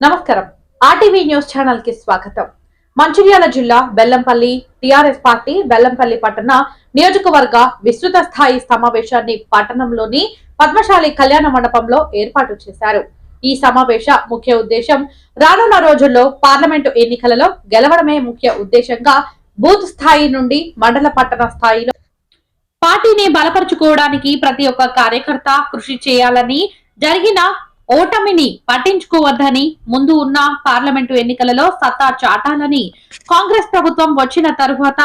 నమస్కారం. RTV news ఛానల్కి స్వాగతం. మంచిర్యాల జిల్లా బెల్లంపల్లి టిఆర్ఎస్ పార్టీ బెల్లంపల్లి పట్టణ నియోజకవర్గ విస్తృత స్థాయి సమావేశాన్ని పట్టణంలోని పద్మశాలి కళ్యాణ మండపంలో ఏర్పాటు చేశారు. ఈ సమావేశ ముఖ్య ఉద్దేశం రానున్న రోజుల్లో పార్లమెంటు ఎన్నికలలో గెలవడమే ముఖ్య ఉద్దేశంగా బూత్ స్థాయి నుండి మండల పట్టణ స్థాయిలో పార్టీని బలపరుచుకోవడానికి ప్రతి ఒక్క కార్యకర్త కృషి చేయాలని జరిగిన ఓటమిని పట్టించుకోవద్దని ముందు ఉన్న పార్లమెంటు ఎన్నికలలో సత్తా చాటాలని కాంగ్రెస్ ప్రభుత్వం వచ్చిన తరువాత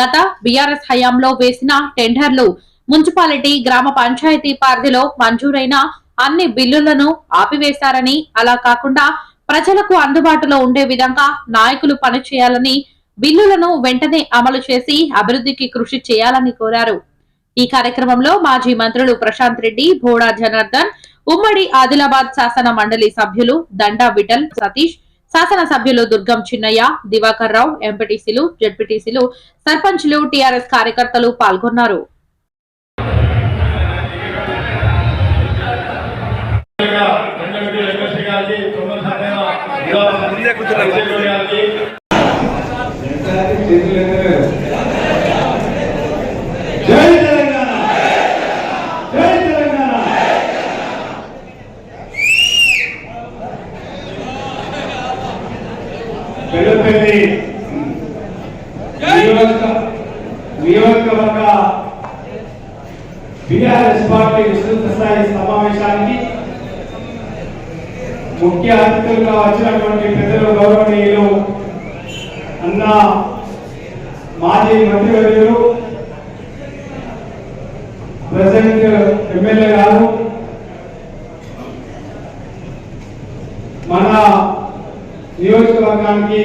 గత బీఆర్ఎస్ హయాంలో వేసిన టెండర్లు మున్సిపాలిటీ గ్రామ పంచాయతీ పరిధిలో మంజూరైన అన్ని బిల్లులను ఆపివేశారని అలా కాకుండా ప్రజలకు అందుబాటులో ఉండే విధంగా నాయకులు పనిచేయాలని బిల్లులను వెంటనే అమలు చేసి అభివృద్ధికి కృషి చేయాలని కోరారు. ఈ కార్యక్రమంలో మాజీ మంత్రులు ప్రశాంత్ రెడ్డి భోడా జనార్దన్ ఉమ్మడి ఆదిలాబాద్ శాసన మండలి సభ్యులు దండా విఠల్ సతీష్ శాసన సభ్యులు దుర్గం చిన్నయ్య దివాకర్ రావు ఎంపీటీసీలు జడ్పీటీసీలు సర్పంచ్లు టీఆర్ఎస్ కార్యకర్తలు పాల్గొన్నారు రంగమిటి వెంకటేశ్వర గారికి తొమ్మిది శాతం గారికి జై తెలంగాణ జై తెలంగాణ నియోజక నియోజకవర్గ బీఆర్ఎస్ పార్టీ విస్తృత స్థాయి సమావేశానికి ముఖ్య అతిథులుగా వచ్చినటువంటి పెద్దలు గౌరవనీయులు అన్న మాజీ మంత్రివర్యులు ప్రజెంట్ ఎమ్మెల్యే గారు మన నియోజకవర్గానికి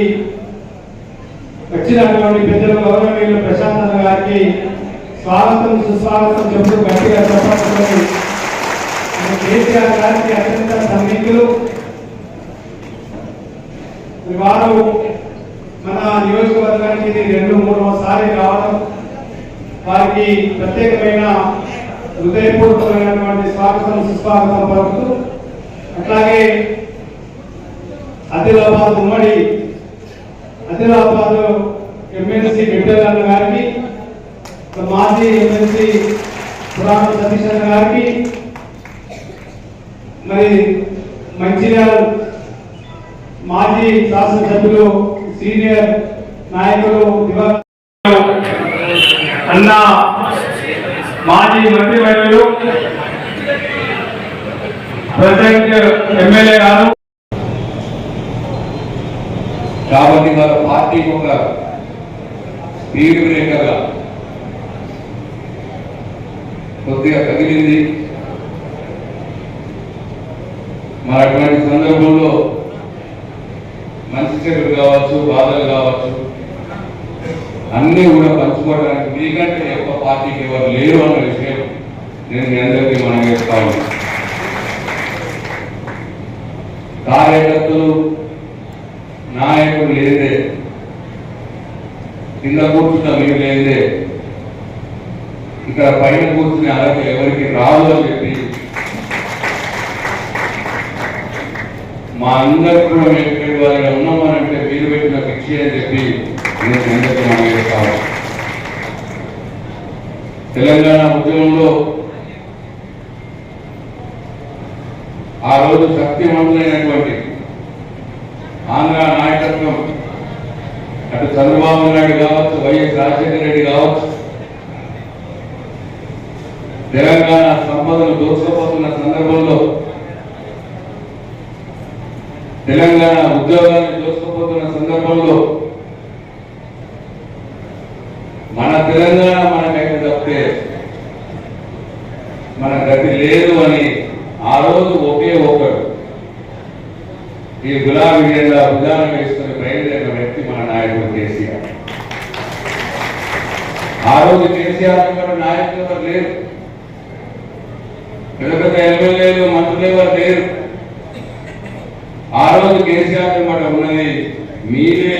వచ్చినటువంటి పెద్దలు గౌరవనీయులు ప్రశాంత్ గారికి స్వాగతం సుస్వాగతం చెబుతూ గట్టిగా చెప్పాలని కేసీఆర్ గారికి అత్యంత సన్నిహితులు. వారు మన నియోజకవర్గానికి ఇది రెండు మూడవసారి రావడం వారికి ప్రత్యేకమైన హృదయపూర్వకమైనటువంటి స్వాగతం సుస్వాగతం పలుకుతూ అట్లాగే ఆదిలాబాద్ ఉమ్మడి ఆదిలాబాద్ ఎమ్మెల్సీ విఠలన్న గారికి మాజీ ఎమ్మెల్సీ పురాణ సతీష్ అన్న గారికి మరి మంచిర్యాల మాజీ శాసనసభ్యులు సీనియర్ నాయకులు అన్న మాజీ మంత్రివర్యులు ప్రజెంట్ ఎమ్మెల్యే గారు. కాబట్టి వాళ్ళ పార్టీకి ఒక స్పీడ్ బ్రేకర్గా కొద్దిగా తగిలింది. మరి అటువంటి సందర్భంలో మంచి చెడులు కావచ్చు బాధలు కావచ్చు అన్నీ కూడా పంచుకోవడానికి మీకంటే ఎక్కువ పార్టీకి ఎవరు లేరు అన్న విషయం నేను మీ అందరికీ మనం వేస్తా ఉన్నాను. కార్యకర్తలు నాయకుడు లేదే. కింద కూర్చున్న మీరు లేదే. ఇక్కడ పైన కూర్చునే అర్హత ఎవరికి రాదు అని చెప్పి మా అందరికి కూడా మేము ఇక్కడ వాళ్ళ ఉన్నామనంటే మీరు పెట్టిన పిచ్చి అని చెప్పి నేను మీ అందరికీ తెలంగాణ ఉద్యమంలో ఆ రోజు శక్తివంతులైనటువంటి ఆంధ్ర నాయకత్వం. అటు చంద్రబాబు నాయుడు కావచ్చు వైఎస్ రాజశేఖర రెడ్డి కావచ్చు. తెలంగాణ సంపదను దోచుకోపోతున్న సందర్భంలో తెలంగాణ ఉద్యోగాన్ని దోచుకోపోతున్న సందర్భంలో మన తెలంగాణ మనకైతే తప్పితే మన గతి లేదు అని ఆ రోజు ఒకే ఒకడు ఈ గులాబీ జెండా విధానం వేసుకుని బయలుదేరిన వ్యక్తి మన నాయకుడు కేసీఆర్. ఆ రోజు కేసీఆర్ గారు నాయకులు లేరు. పెద్ద పెద్ద ఎమ్మెల్యేలు మంత్రులు ఎవరు లేరు. ఆ రోజు కేసీఆర్ మాట ఉన్నది మీరే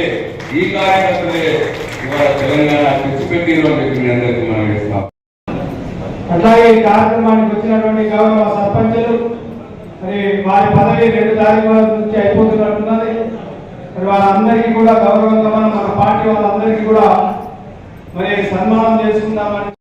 ఈ కార్యకర్తలే ఇవాళ తెలంగాణ తెచ్చిపెట్టిన వ్యక్తి మీ అందరికీ మనం వేస్తాం అట్లాగే ఈ కార్యక్రమానికి వచ్చినటువంటి గౌరవ సర్పంచులు వారి పదవి రెండు తారీఖు నుంచి అయిపోతున్నట్టున్నది. మరి వాళ్ళందరికీ కూడా గౌరవంగా మన పార్టీ వాళ్ళందరికీ కూడా మరి సన్మానం చేసుకుందామని